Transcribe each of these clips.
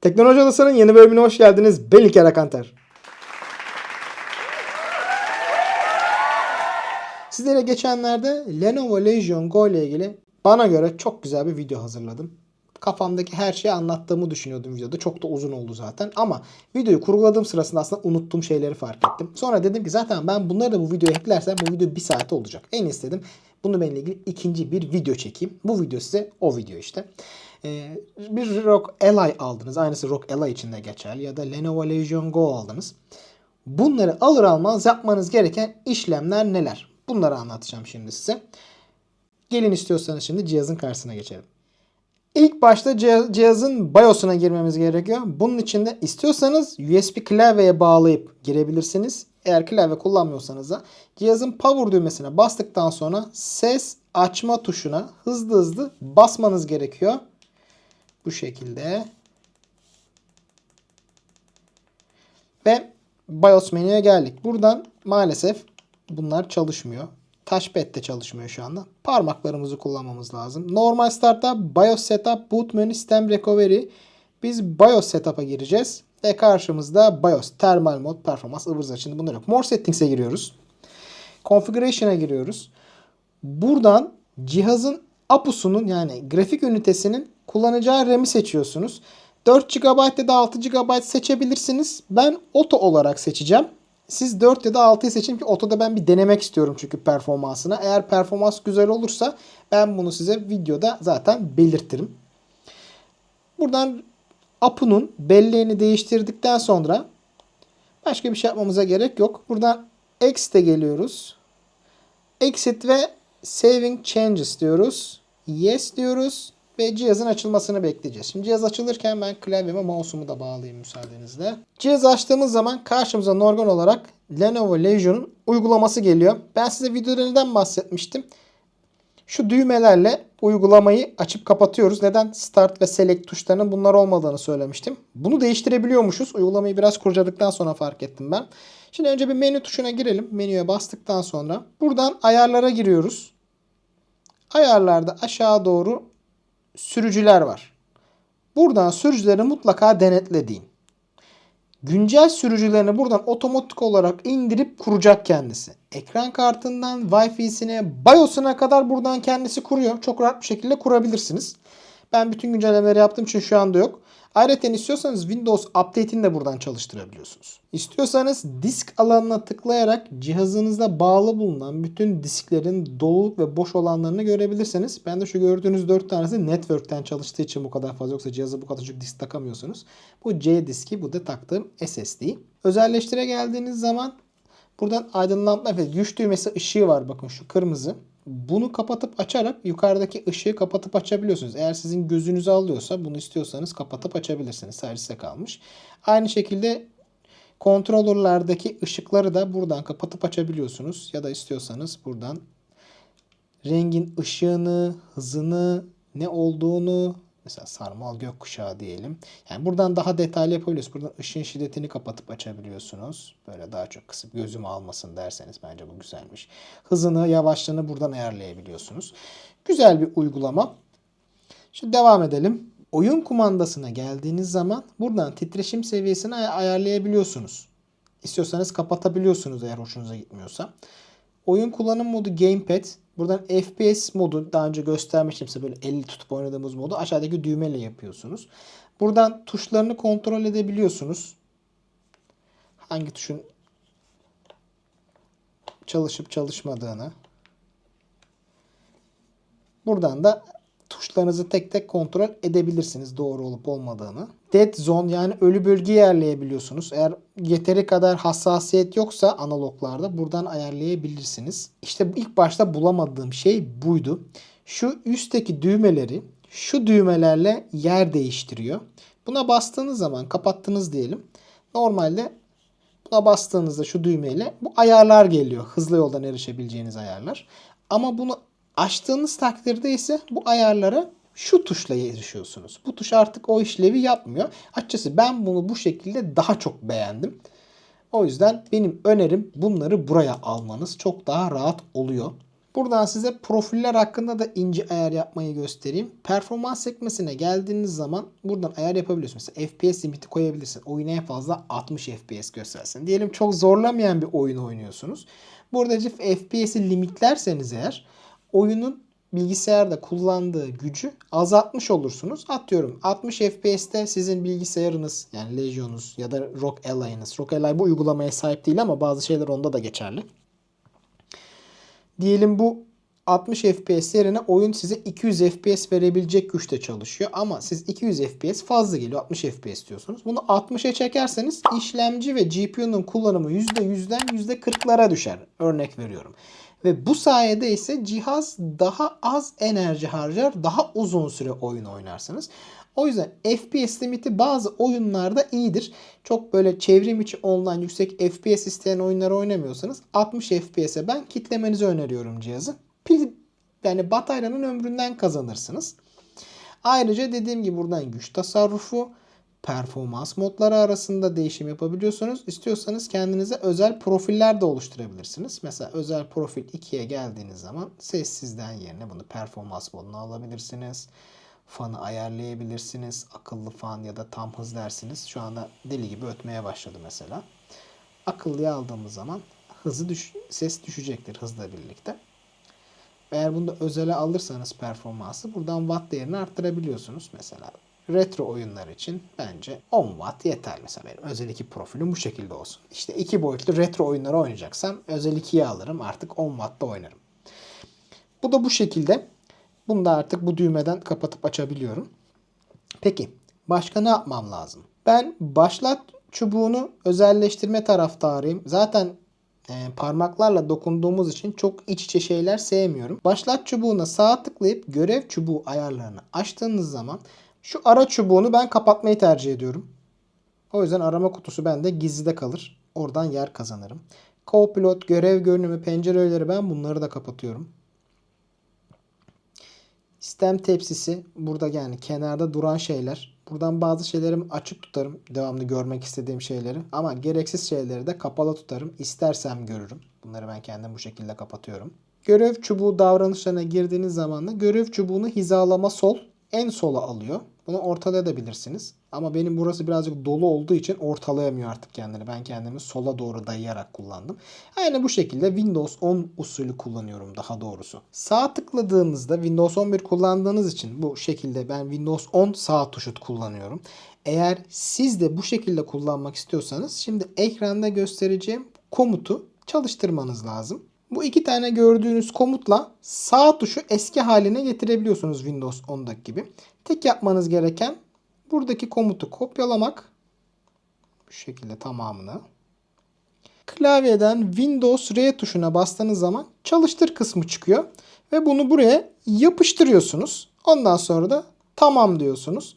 Teknoloji Odası'nın yeni bölümüne hoş geldiniz. Ben İlker Akanter. Sizlere geçenlerde Lenovo Legion Go ile ilgili bana göre çok güzel bir video hazırladım. Kafamdaki her şeyi anlattığımı düşünüyordum videoda. Çok da uzun oldu zaten. Ama videoyu kurguladığım sırasında aslında unuttuğum şeyleri fark ettim. Sonra dedim ki zaten ben bunları da bu videoya eklersem bu video bir saate olacak. En iyisi dedim bunu benimle ilgili ikinci bir video çekeyim. Bu video size o video işte. Ee, bir ROG Ally aldınız. Aynısı ROG Ally için de geçerli. Ya da Lenovo Legion Go aldınız. Bunları alır almaz yapmanız gereken işlemler neler? Bunları anlatacağım şimdi size. Gelin istiyorsanız şimdi cihazın karşısına geçelim. İlk başta cihaz- cihazın BIOS'una girmemiz gerekiyor. Bunun için de istiyorsanız USB klavyeye bağlayıp girebilirsiniz. Eğer klavye kullanmıyorsanız da cihazın power düğmesine bastıktan sonra ses açma tuşuna hızlı hızlı basmanız gerekiyor. Bu şekilde. Ve BIOS menüye geldik. Buradan maalesef bunlar çalışmıyor. Touchpad de çalışmıyor şu anda. Parmaklarımızı kullanmamız lazım. Normal start'ta BIOS Setup, Boot Menü, System Recovery. Biz BIOS Setup'a gireceğiz. Ve karşımızda BIOS, Thermal Mod, Performans, ıvır zıvır. Şimdi bunlar yok. More Settings'e giriyoruz. Configuration'a giriyoruz. Buradan cihazın APU'sunun yani grafik ünitesinin kullanacağı RAM'i seçiyorsunuz. 4 GB ya da 6 GB seçebilirsiniz. Ben auto olarak seçeceğim. Siz 4 ya da 6'yı seçin ki auto'da ben bir denemek istiyorum çünkü performansına. Eğer performans güzel olursa ben bunu size videoda zaten belirtirim. Buradan APU'nun belleğini değiştirdikten sonra başka bir şey yapmamıza gerek yok. Buradan Exit'e geliyoruz. Exit ve Saving Changes diyoruz. Yes diyoruz ve cihazın açılmasını bekleyeceğiz. Şimdi cihaz açılırken ben klavyeme mouse'umu da bağlayayım müsaadenizle. Cihaz açtığımız zaman karşımıza normal olarak Lenovo Legion'un uygulaması geliyor. Ben size videoda neden bahsetmiştim? Şu düğmelerle uygulamayı açıp kapatıyoruz. Neden? Start ve Select tuşlarının bunlar olmadığını söylemiştim. Bunu değiştirebiliyormuşuz. Uygulamayı biraz kurcaladıktan sonra fark ettim ben. Şimdi önce bir menü tuşuna girelim. Menüye bastıktan sonra buradan ayarlara giriyoruz. Ayarlarda aşağı doğru sürücüler var. Buradan sürücüleri mutlaka denetle. Güncel sürücülerini buradan otomatik olarak indirip kuracak kendisi. Ekran kartından Wi-Fi'sine, BIOS'una kadar buradan kendisi kuruyor. Çok rahat bir şekilde kurabilirsiniz. Ben bütün güncellemeleri yaptığım için şu anda yok. Ayrıca istiyorsanız Windows Update'ini de buradan çalıştırabiliyorsunuz. İstiyorsanız disk alanına tıklayarak cihazınızda bağlı bulunan bütün disklerin dolu ve boş olanlarını görebilirsiniz. Ben de şu gördüğünüz 4 tanesi network'ten çalıştığı için bu kadar fazla yoksa cihaza bu kadar çok disk takamıyorsunuz. Bu C diski bu da taktığım SSD. Özelleştire geldiğiniz zaman buradan aydınlatma ve güç düğmesi ışığı var bakın şu kırmızı. Bunu kapatıp açarak yukarıdaki ışığı kapatıp açabiliyorsunuz. Eğer sizin gözünüzü alıyorsa bunu istiyorsanız kapatıp açabilirsiniz. Size kalmış. Aynı şekilde kontrolörlerdeki ışıkları da buradan kapatıp açabiliyorsunuz. Ya da istiyorsanız buradan rengin ışığını, hızını, ne olduğunu mesela sarmal gökkuşağı diyelim. Yani buradan daha detaylı yapabiliyorsunuz. Buradan ışığın şiddetini kapatıp açabiliyorsunuz. Böyle daha çok kısıp gözümü almasın derseniz bence bu güzelmiş. Hızını, yavaşlığını buradan ayarlayabiliyorsunuz. Güzel bir uygulama. Şimdi devam edelim. Oyun kumandasına geldiğiniz zaman buradan titreşim seviyesini ay- ayarlayabiliyorsunuz. İstiyorsanız kapatabiliyorsunuz eğer hoşunuza gitmiyorsa. Oyun kullanım modu Gamepad. Buradan FPS modu daha önce göstermiştim size böyle elle tutup oynadığımız modu aşağıdaki düğmeyle yapıyorsunuz. Buradan tuşlarını kontrol edebiliyorsunuz. Hangi tuşun çalışıp çalışmadığını. Buradan da tuşlarınızı tek tek kontrol edebilirsiniz doğru olup olmadığını. Dead zone yani ölü bölge ayarlayabiliyorsunuz. Eğer yeteri kadar hassasiyet yoksa analoglarda buradan ayarlayabilirsiniz. İşte ilk başta bulamadığım şey buydu. Şu üstteki düğmeleri şu düğmelerle yer değiştiriyor. Buna bastığınız zaman kapattınız diyelim. Normalde Buna bastığınızda şu düğmeyle bu ayarlar geliyor. Hızlı yoldan erişebileceğiniz ayarlar. Ama bunu açtığınız takdirde ise bu ayarlara şu tuşla erişiyorsunuz. Bu tuş artık o işlevi yapmıyor. Açıkçası ben bunu bu şekilde daha çok beğendim. O yüzden benim önerim bunları buraya almanız çok daha rahat oluyor. Buradan size profiller hakkında da ince ayar yapmayı göstereyim. Performans sekmesine geldiğiniz zaman buradan ayar yapabiliyorsunuz. Mesela FPS limiti koyabilirsin. Oyuna en fazla 60 FPS göstersin. Diyelim çok zorlamayan bir oyun oynuyorsunuz. Burada FPS'i limitlerseniz eğer oyunun bilgisayarda kullandığı gücü azaltmış olursunuz. Atıyorum 60 FPS'te sizin bilgisayarınız yani Legion'unuz ya da ROG Ally'ınız. ROG Ally bu uygulamaya sahip değil ama bazı şeyler onda da geçerli. Diyelim bu 60 FPS yerine oyun size 200 FPS verebilecek güçte çalışıyor. Ama siz 200 FPS fazla geliyor. 60 FPS diyorsunuz. Bunu 60'a çekerseniz işlemci ve GPU'nun kullanımı %100'den %40'lara düşer. Örnek veriyorum. Ve bu sayede ise cihaz daha az enerji harcar, daha uzun süre oyun oynarsınız. O yüzden FPS limiti bazı oyunlarda iyidir. Çok böyle çevrim içi online yüksek FPS isteyen oyunları oynamıyorsanız 60 FPS'e ben kitlemenizi öneriyorum cihazı. Pil yani bataryanın ömründen kazanırsınız. Ayrıca dediğim gibi buradan güç tasarrufu, performans modları arasında değişim yapabiliyorsunuz. İstiyorsanız kendinize özel profiller de oluşturabilirsiniz. Mesela özel profil 2'ye geldiğiniz zaman sessizden yerine bunu performans moduna alabilirsiniz. Fanı ayarlayabilirsiniz. Akıllı fan ya da tam hız dersiniz. Şu anda deli gibi ötmeye başladı mesela. Akıllıya aldığımız zaman hızı düş ses düşecektir hızla birlikte. Eğer bunu da özele alırsanız performansı buradan watt değerini arttırabiliyorsunuz. Mesela retro oyunlar için bence 10 watt yeter mesela benim özel 2 profilim bu şekilde olsun. İşte 2 boyutlu retro oyunları oynayacaksam özel 2'yi alırım artık 10 watt'ta oynarım. Bu da bu şekilde. Bunu da artık bu düğmeden kapatıp açabiliyorum. Peki başka ne yapmam lazım? Ben başlat çubuğunu özelleştirme taraftarıyım. Zaten e, parmaklarla dokunduğumuz için çok iç içe şeyler sevmiyorum. Başlat çubuğuna sağ tıklayıp görev çubuğu ayarlarını açtığınız zaman şu ara çubuğunu ben kapatmayı tercih ediyorum. O yüzden arama kutusu bende gizlide kalır. Oradan yer kazanırım. Co-pilot, görev görünümü, pencere öğeleri ben bunları da kapatıyorum. Sistem tepsisi burada yani kenarda duran şeyler. Buradan bazı şeylerimi açık tutarım. Devamlı görmek istediğim şeyleri. Ama gereksiz şeyleri de kapalı tutarım. İstersem görürüm. Bunları ben kendim bu şekilde kapatıyorum. Görev çubuğu davranışlarına girdiğiniz zaman da görev çubuğunu hizalama sol en sola alıyor. Bunu ortalayabilirsiniz. Ama benim burası birazcık dolu olduğu için ortalayamıyor artık kendini. Ben kendimi sola doğru dayayarak kullandım. Aynı bu şekilde Windows 10 usulü kullanıyorum daha doğrusu. Sağ tıkladığınızda Windows 11 kullandığınız için bu şekilde ben Windows 10 sağ tuşu kullanıyorum. Eğer siz de bu şekilde kullanmak istiyorsanız şimdi ekranda göstereceğim komutu çalıştırmanız lazım. Bu iki tane gördüğünüz komutla sağ tuşu eski haline getirebiliyorsunuz Windows 10'daki gibi. Tek yapmanız gereken buradaki komutu kopyalamak. Bu şekilde tamamını. Klavyeden Windows R tuşuna bastığınız zaman çalıştır kısmı çıkıyor. Ve bunu buraya yapıştırıyorsunuz. Ondan sonra da tamam diyorsunuz.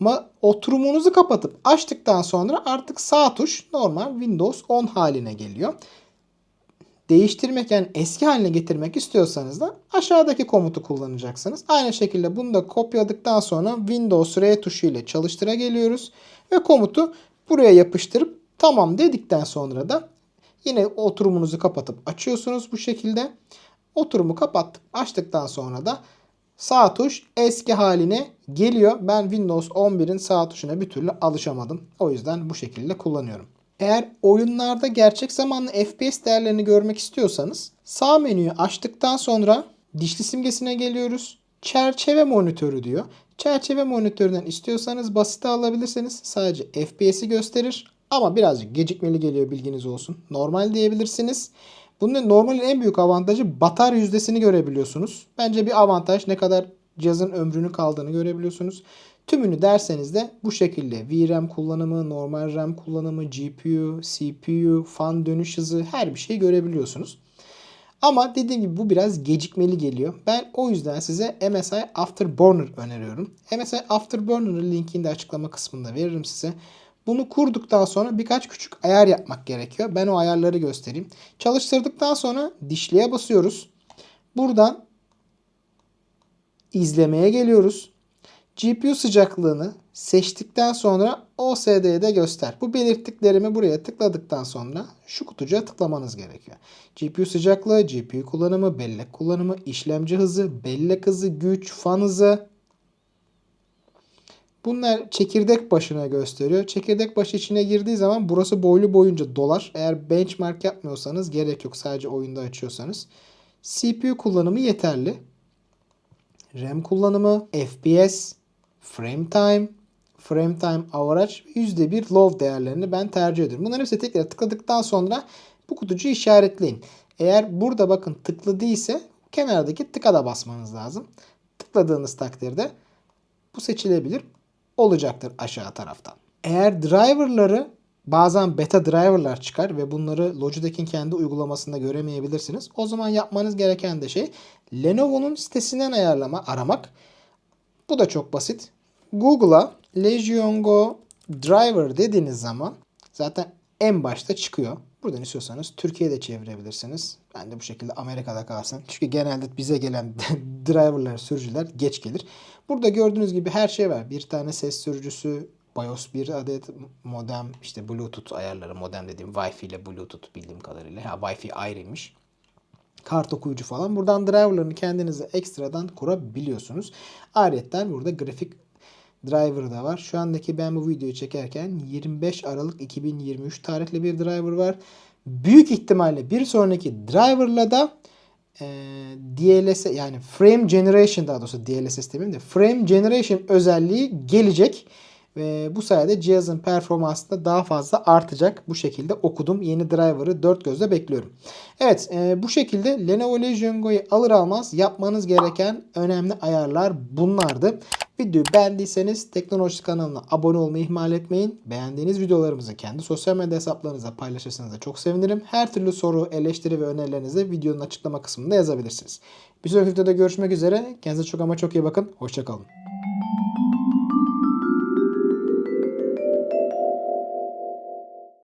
Ama oturumunuzu kapatıp açtıktan sonra artık sağ tuş normal Windows 10 haline geliyor değiştirmek yani eski haline getirmek istiyorsanız da aşağıdaki komutu kullanacaksınız. Aynı şekilde bunu da kopyaladıktan sonra Windows R tuşu ile çalıştıra geliyoruz. Ve komutu buraya yapıştırıp tamam dedikten sonra da yine oturumunuzu kapatıp açıyorsunuz bu şekilde. Oturumu kapattık açtıktan sonra da sağ tuş eski haline geliyor. Ben Windows 11'in sağ tuşuna bir türlü alışamadım. O yüzden bu şekilde kullanıyorum. Eğer oyunlarda gerçek zamanlı FPS değerlerini görmek istiyorsanız sağ menüyü açtıktan sonra dişli simgesine geliyoruz. Çerçeve monitörü diyor. Çerçeve monitöründen istiyorsanız basite alabilirseniz sadece FPS'i gösterir. Ama birazcık gecikmeli geliyor bilginiz olsun. Normal diyebilirsiniz. Bunun normalin en büyük avantajı batarya yüzdesini görebiliyorsunuz. Bence bir avantaj ne kadar cihazın ömrünü kaldığını görebiliyorsunuz. Tümünü derseniz de bu şekilde VRAM kullanımı, normal RAM kullanımı, GPU, CPU, fan dönüş hızı her bir şeyi görebiliyorsunuz. Ama dediğim gibi bu biraz gecikmeli geliyor. Ben o yüzden size MSI Afterburner öneriyorum. MSI Afterburner'ın linkini de açıklama kısmında veririm size. Bunu kurduktan sonra birkaç küçük ayar yapmak gerekiyor. Ben o ayarları göstereyim. Çalıştırdıktan sonra dişliğe basıyoruz. Buradan izlemeye geliyoruz. GPU sıcaklığını seçtikten sonra OSD'yi de göster. Bu belirttiklerimi buraya tıkladıktan sonra şu kutucuğa tıklamanız gerekiyor. GPU sıcaklığı, GPU kullanımı, bellek kullanımı, işlemci hızı, bellek hızı, güç, fan hızı. Bunlar çekirdek başına gösteriyor. Çekirdek başı içine girdiği zaman burası boylu boyunca dolar. Eğer benchmark yapmıyorsanız gerek yok. Sadece oyunda açıyorsanız. CPU kullanımı yeterli. RAM kullanımı, FPS, frame time, frame time average %1 low değerlerini ben tercih ediyorum. Bunların hepsi tekrar tıkladıktan sonra bu kutucuğu işaretleyin. Eğer burada bakın tıklı değilse kenardaki tıka da basmanız lazım. Tıkladığınız takdirde bu seçilebilir olacaktır aşağı taraftan. Eğer driverları bazen beta driverlar çıkar ve bunları Logitech'in kendi uygulamasında göremeyebilirsiniz. O zaman yapmanız gereken de şey Lenovo'nun sitesinden ayarlama aramak. Bu da çok basit. Google'a Legion Go Driver dediğiniz zaman zaten en başta çıkıyor. Buradan istiyorsanız Türkiye'de çevirebilirsiniz. Ben de bu şekilde Amerika'da kalsın. Çünkü genelde bize gelen driverlar, sürücüler geç gelir. Burada gördüğünüz gibi her şey var. Bir tane ses sürücüsü, BIOS bir adet modem, işte Bluetooth ayarları, modem dediğim Wi-Fi ile Bluetooth bildiğim kadarıyla. Ha Wi-Fi ayrıymış kart okuyucu falan. Buradan driverlarını kendinize ekstradan kurabiliyorsunuz. Ayrıca burada grafik driver da var. Şu andaki ben bu videoyu çekerken 25 Aralık 2023 tarihli bir driver var. Büyük ihtimalle bir sonraki driverla da e, DLSS yani frame generation daha doğrusu DLSS demeyeyim de frame generation özelliği gelecek. Ve bu sayede cihazın performansı da daha fazla artacak. Bu şekilde okudum. Yeni driver'ı dört gözle bekliyorum. Evet e, bu şekilde Lenovo Legion Go'yu alır almaz yapmanız gereken önemli ayarlar bunlardı. Videoyu beğendiyseniz Teknoloji kanalına abone olmayı ihmal etmeyin. Beğendiğiniz videolarımızı kendi sosyal medya hesaplarınızda paylaşırsanız da çok sevinirim. Her türlü soru, eleştiri ve önerilerinizi videonun açıklama kısmında yazabilirsiniz. Bir sonraki videoda görüşmek üzere. Kendinize çok ama çok iyi bakın. Hoşçakalın.